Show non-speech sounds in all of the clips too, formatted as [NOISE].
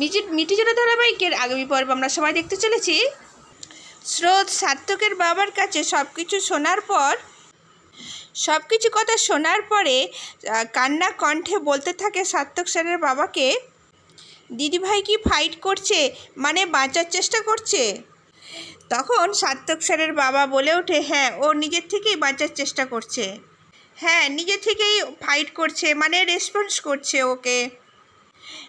মিটি মিটিজোড়া ধারাবাহিকের আগামী পর্ব আমরা সবাই দেখতে চলেছি। স্রোত সার্থকের বাবার কাছে সব কিছু শোনার পর সব কিছু কথা শোনার পরে কান্না কণ্ঠে বলতে থাকে সার্থক স্যারের বাবাকে দিদিভাই কি ফাইট করছে? মানে বাঁচার চেষ্টা করছে? তখন সার্থক স্যারের বাবা বলে ওঠে হ্যাঁ ও নিজের থেকেই বাঁচার চেষ্টা করছে। হ্যাঁ নিজে থেকেই ফাইট করছে মানে রেসপন্স করছে ওকে।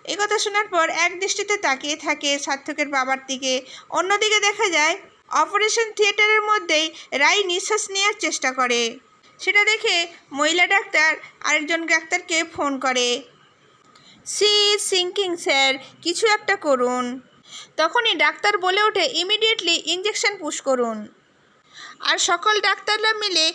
এই কথা শোনার পর এক দৃষ্টিতে তাকিয়ে থাকে সার্থকের বাবার দিকে। অন্যদিকে দেখা যায়, অপারেশন থিয়েটারের মধ্যেই রাই নিঃশ্বাস নেওয়ার চেষ্টা করে। সেটা দেখে মহিলা ডাক্তার আরেকজন ডাক্তারকে ফোন করে। সি, সিঙ্কিং, স্যার, কিছু একটা করুন। তখনই ডাক্তার বলে ওঠে, ইমিডিয়েটলি ইঞ্জেকশন পুশ করুন। আর সকল ডাক্তাররা মিলে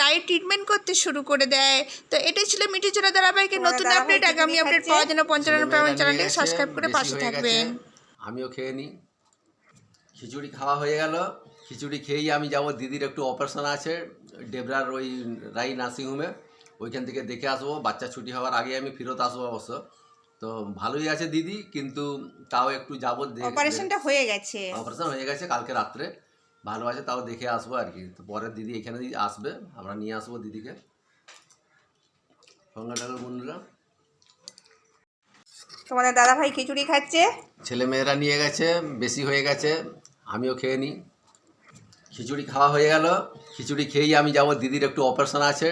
রায় ট্রিটমেন্ট করতে শুরু করে দেয়। তো এটাই ছিল মিটিচোরা ধারাবাহিকের নতুন আপডেট আগামী আপডেট পাওয়ার জন্য পঞ্চান্ন প্রামাণ চ্যানেলটিকে সাবস্ক্রাইব করে পাশে থাকবেন। আমিও খেয়ে নিই। খিচুড়ি খাওয়া হয়ে গেল। খিচুড়ি খেয়েই আমি যাব। দিদির একটু অপারেশন আছে ডেবরার ওই রাই নার্সিংহোমে ওইখান থেকে দেখে আসব। বাচ্চা ছুটি হওয়ার আগে আমি ফেরত আসব অবশ্য। তো ভালোই আছে দিদি কিন্তু তাও একটু যাব অপারেশনটা হয়ে গেছে। অপারেশন হয়ে গেছে কালকে রাত্রে। ভালো আছে তাও দেখে আসব আর কি। তো পরের দিদি এখানেই আসবে আমরা নিয়ে আসব দিদিকে। সঙ্গে থাকবে বন্ধুরা। তোমাদের দাদা ভাই খিচুড়ি খাচ্ছে? ছেলে মেয়েরা নিয়ে গেছে বেশি হয়ে গেছে আমিও খেয়ে নিই। খিচুড়ি খাওয়া হয়ে গেল খিচুড়ি খেয়েই আমি যাব। দিদির একটু অপারেশন আছে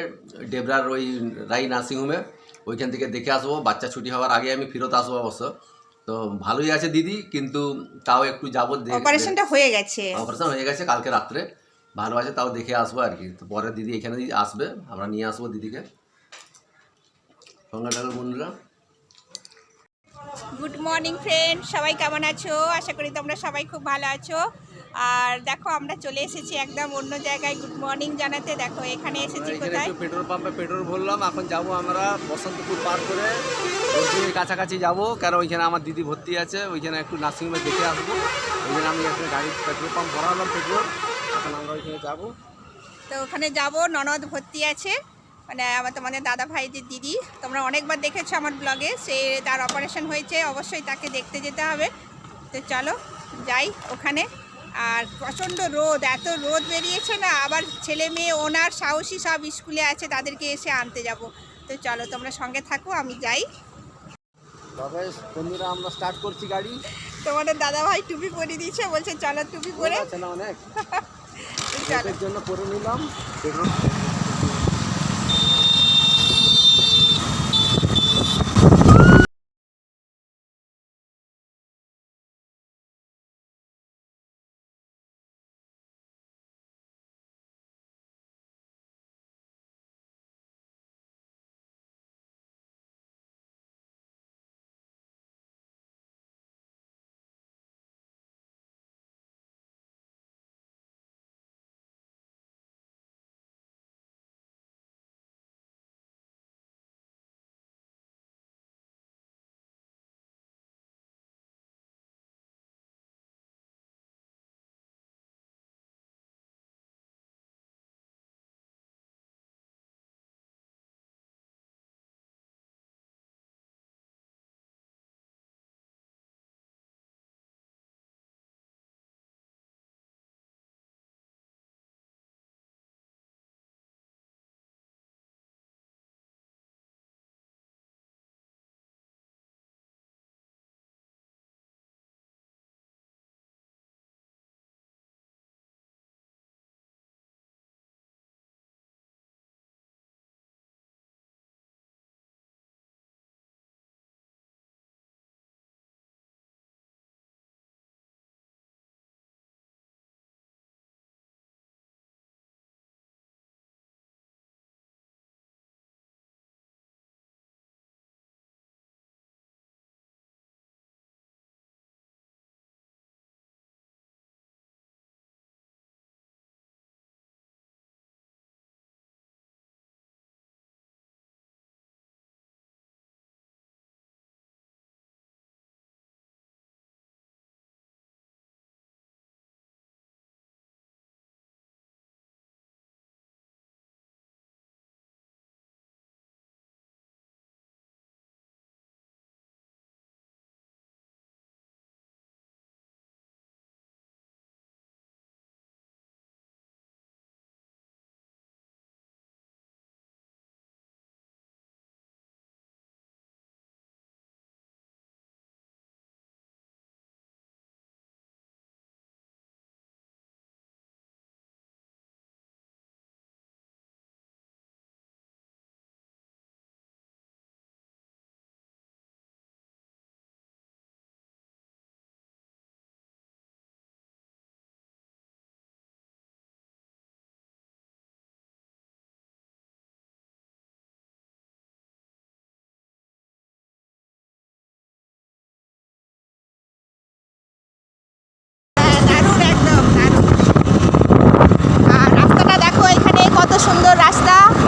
ডেবরার ওই রাই নার্সিংহোমে ওইখান থেকে দেখে আসব বাচ্চা ছুটি হওয়ার আগে আমি ফেরত আসব অবশ্য। তো ভালোই আছে দিদি কিন্তু তাও একটু যাব অপারেশনটা হয়ে গেছে। অপারেশন হয়ে গেছে কালকে রাত্রে। ভালো আছে তাও দেখে আসব আর কি। তো পরে দিদি এখানে আসবে আমরা নিয়ে আসব দিদিকে। সঙ্গে বন্ধুরা। গুড মর্নিং ফ্রেন্ড সবাই কেমন আছো? আশা করি তোমরা সবাই খুব ভালো আছো। আর দেখো আমরা চলে এসেছি একদম অন্য জায়গায়। গুড মর্নিং জানাতে। দেখো এখানে এসেছি কোথায়? পেট্রোল পাম্পে পেট্রোল ভরলাম এখন যাব আমরা বসন্তপুর পার করে। কাছাকাছি যাব কারণ ওইখানে আমার দিদি ভর্তি আছে ওইখানে একটু নার্সিংহোমে দেখে আসব। ওইখানে আমি একটা গাড়ি পেট্রোল পাম্প ভরালাম পেট্রোল এখন আমরা ওইখানে যাব। তো ওখানে যাব ননদ ভর্তি আছে। মানে আমার তোমাদের দাদা ভাইদের দিদি। তোমরা অনেকবার দেখেছ আমার ব্লগে সে তার অপারেশন হয়েছে অবশ্যই তাকে দেখতে যেতে হবে। তো চলো যাই ওখানে। আর প্রচণ্ড রোদ এত রোদ বেরিয়েছে না আবার ছেলে মেয়ে ওনার সাহসী সব স্কুলে আছে তাদেরকে এসে আনতে যাব। তো চলো তোমরা সঙ্গে থাকো আমি যাই। বন্ধুরা আমরা স্টার্ট করছি গাড়ি। তোমাদের দাদা ভাই টুপি পরে দিয়েছে বলছে চলো টুপি পরে। অনেক? [LAUGHS] জন্য পরে নিলাম।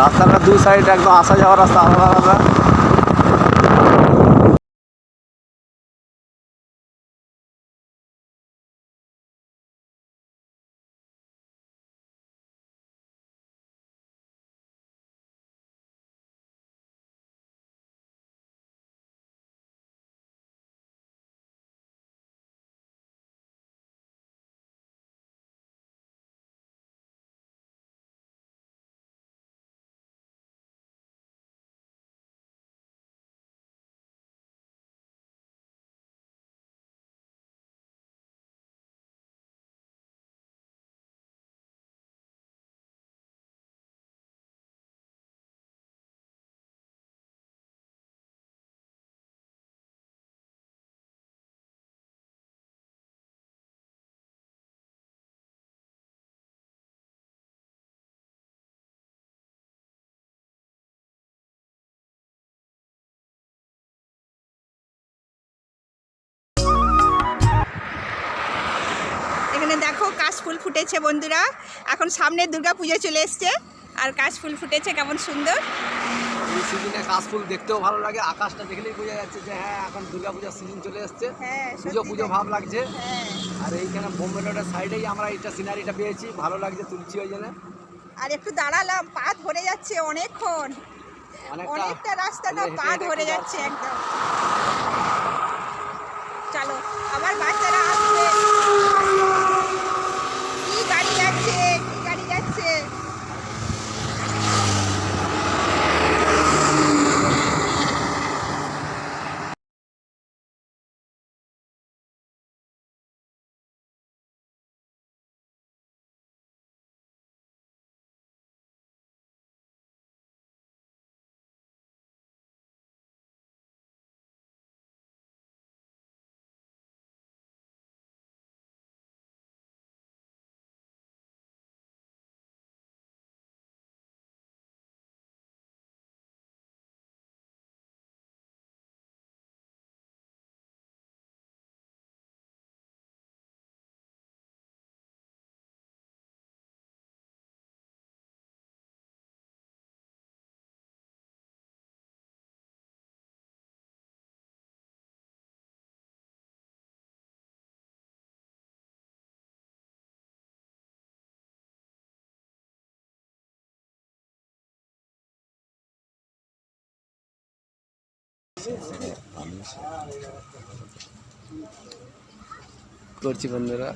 রাস্তাটা দুই সাইড একদম আসা যাওয়ার রাস্তা আলাদা আলাদা। কাশফুল ফুটেছে বন্ধুরা। এখন সামনে দুর্গা পুজো চলে এসছে। আর কাশফুল ফুটেছে কেমন সুন্দর। এই সিজনে কাশফুল দেখতেও ভালো লাগে আকাশটা দেখলেই বোঝা যাচ্ছে যে হ্যাঁ এখন দুর্গা পূজার সিজন চলে এসছে। হ্যাঁ পুজো পুজো ভাব লাগছে। হ্যাঁ। আর এইখানে বোম্বে রোডের সাইডেই আমরা এইটা সিনারিটা পেয়েছি ভালো লাগছে তুলছি ওই জন্য। আর একটু দাঁড়ালাম পা ধরে যাচ্ছে অনেকক্ষণ। অনেকটা রাস্তাটা হেঁটে পা ধরে যাচ্ছে। একদম। চলো আবার বাচ্চারা আসবে। করছি বন্ধুরা,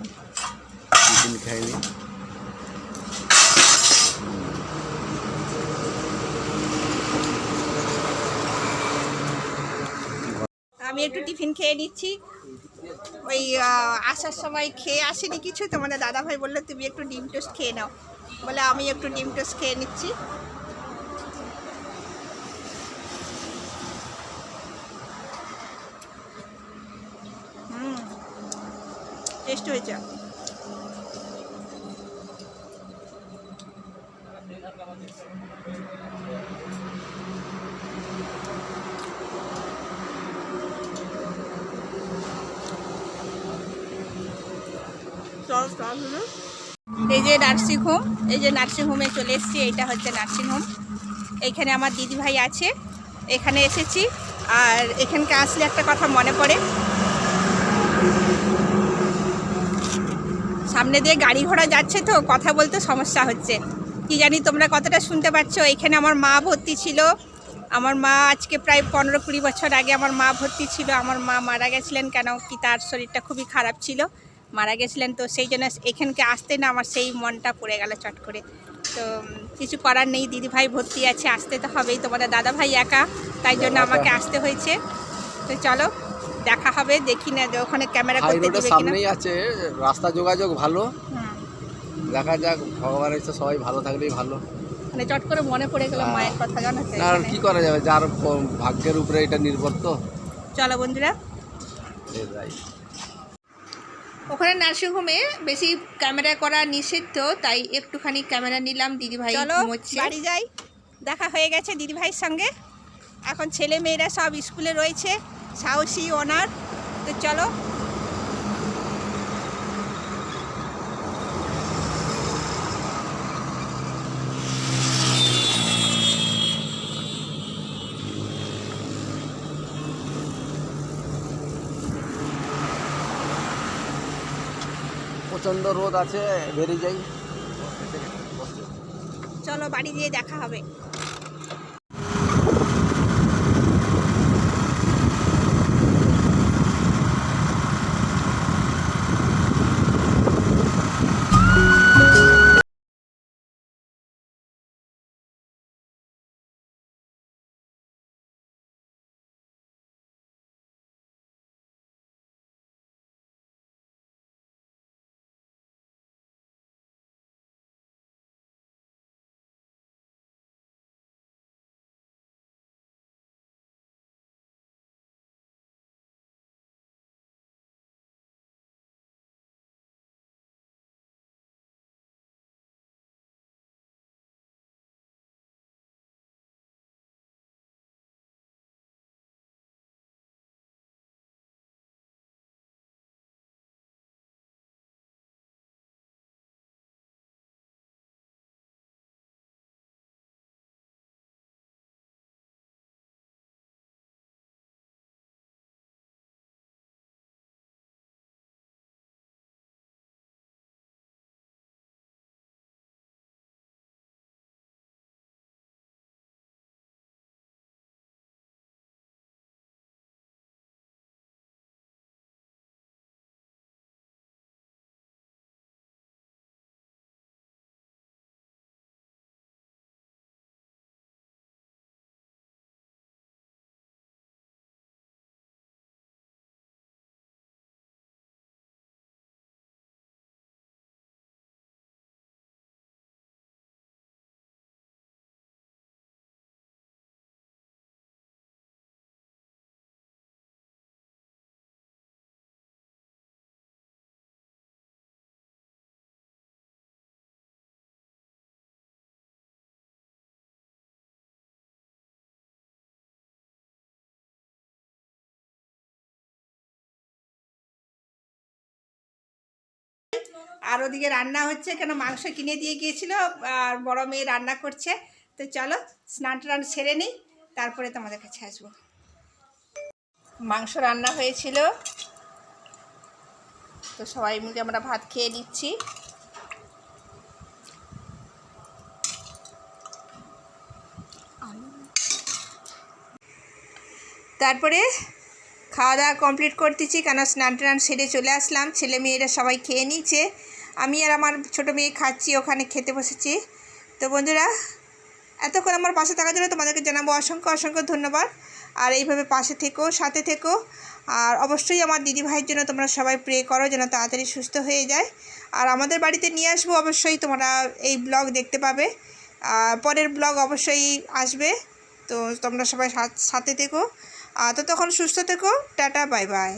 টিফিন খাইনি। আমি একটু টিফিন খেয়ে নিচ্ছি। ওই আসার সময় খেয়ে আসেনি কিছু তোমাদের দাদা ভাই বলল, তুমি একটু ডিম টোস্ট খেয়ে নাও। বলে, আমি একটু ডিম টোস্ট খেয়ে নিচ্ছি। চল চল হলো এই যে নার্সিংহোম এই যে নার্সিংহোমে চলে এসেছি, এইটা হচ্ছে নার্সিংহোম এইখানে আমার দিদি ভাই আছে, এখানে এসেছি, আর এখানকে আসলে একটা কথা মনে পড়ে। সামনে দিয়ে গাড়ি ঘোড়া যাচ্ছে তো কথা বলতে সমস্যা হচ্ছে। কি জানি তোমরা কতটা শুনতে পাচ্ছ? এখানে আমার মা ভর্তি ছিল। আমার মা আজকে প্রায় পনেরো কুড়ি বছর আগে আমার মা ভর্তি ছিল। আমার মা মারা গেছিলেন কেন? কি তার শরীরটা খুবই খারাপ ছিল। মারা গেছিলেন তো সেই জন্য এখানকে আসতে না আমার সেই মনটা পড়ে গেল চট করে। তো কিছু করার নেই। দিদি ভাই ভর্তি আছে আসতে তো হবেই। তোমাদের দাদা ভাই একা তাই জন্য আমাকে আসতে হয়েছে। তো চলো দেখা হবে দেখি না যে ওখানে ক্যামেরা হাই করতে রোডের দেবে কিনা। সামনেই আছে রাস্তা যোগাযোগ ভালো। হুম। দেখা যাক ভগবানের ইচ্ছা সবাই ভালো থাকলেই ভালো। মানে চট করে মনে পড়ে গেল মায়ের কথা জানা আর কি করা যাবে? যার ভাগ্যের উপরে এটা নির্ভর তো। চলো বন্ধুরা। ওখানে নার্সিংহোমে বেশি ক্যামেরা করা নিষিদ্ধ তাই একটুখানি ক্যামেরা নিলাম দিদিভাই চলো, বাড়ি যাই। দেখা হয়ে গেছে দিদিভাইয়ের সঙ্গে। এখন ছেলে মেয়েরা সব স্কুলে রয়েছে। সাহসী ওনার। তো চলো। প্রচণ্ড রোদ আছে বেরিয়ে যাই। চলো বাড়ি গিয়ে দেখা হবে। আর ওদিকে রান্না হচ্ছে, কেন মাংস কিনে দিয়ে গিয়েছিল আর বড় মেয়ে রান্না করছে। তো চলো, স্নান টান সেরে নিই, তারপরে তোমাদের কাছে আসব। মাংস রান্না হয়েছিল। তো সবাই মিলে আমরা ভাত খেয়ে নিচ্ছি। তারপরে খাওয়া দাওয়া কমপ্লিট করতেছি, কেন স্নান টান সেরে চলে আসলাম। ছেলে মেয়েরা সবাই খেয়ে নিয়েছে। আমি আর আমার ছোটো মেয়ে খাচ্ছি, ওখানে খেতে বসেছি। তো বন্ধুরা, এতক্ষণ আমার পাশে থাকার জন্য তোমাদেরকে জানাব অসংখ্য অসংখ্য ধন্যবাদ। আর এইভাবে পাশে থেকো, সাথে থেকো। আর অবশ্যই আমার দিদি ভাইয়ের জন্য তোমরা সবাই প্রে করো যেন তাড়াতাড়ি সুস্থ হয়ে যায়। আর আমাদের বাড়িতে নিয়ে আসব, অবশ্যই তোমরা এই ব্লগ দেখতে পাবে। পরের ব্লগ অবশ্যই আসবে। তো তোমরা সবাই সাথ- থেকো। তো তখন সুস্থ থেকো টাটা বাই বাই